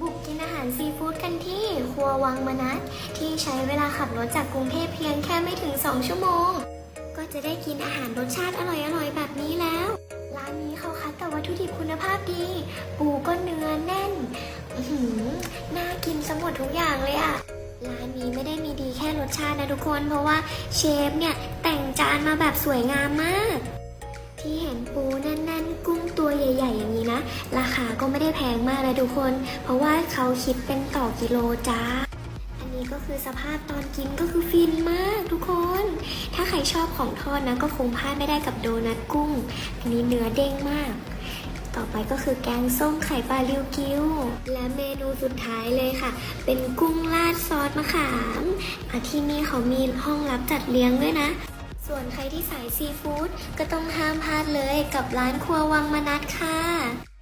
บุกกินอาหารซีฟู้ดกันที่ครัววังมนัสที่ใช้เวลาขับรถจากกรุงเทพเพียงแค่ไม่ถึง 2 ชั่วโมง ก็จะได้กินอาหารรสชาติอร่อยๆ แบบนี้แล้ว ร้านนี้เขาคัดแต่วัตถุดิบคุณภาพดี ปูก็เนื้อแน่นหือน่ากินสมหมดทุกอย่างเลยอะร้านนี้ไม่ได้มีดีแค่รสชาตินะทุกคน เพราะว่าเชฟเนี่ยแต่งจานมาแบบสวยงามมาก ที่เห็นปู ราคาก็ไม่ได้แพงมากเลยทุกคน เพราะว่าเขาคิดเป็นต่อกิโลจ้า อันนี้ก็คือสภาพตอนกินก็คือฟินมากทุกคน ถ้าใครชอบของทอดนะก็คงพลาดไม่ได้กับโดนัทกุ้ง อันนี้เนื้อเด้งมาก ต่อไปก็คือแกงส้มไข่ปลาริวกิ้ว และเมนูสุดท้ายเลยค่ะ เป็นกุ้งราดซอสมะขามที่นี่เขามีห้องรับจัดเลี้ยงด้วยนะส่วนใครที่สายซีฟู้ดก็ต้องห้ามพลาดเลยกับร้านครัววังมนัดค่ะ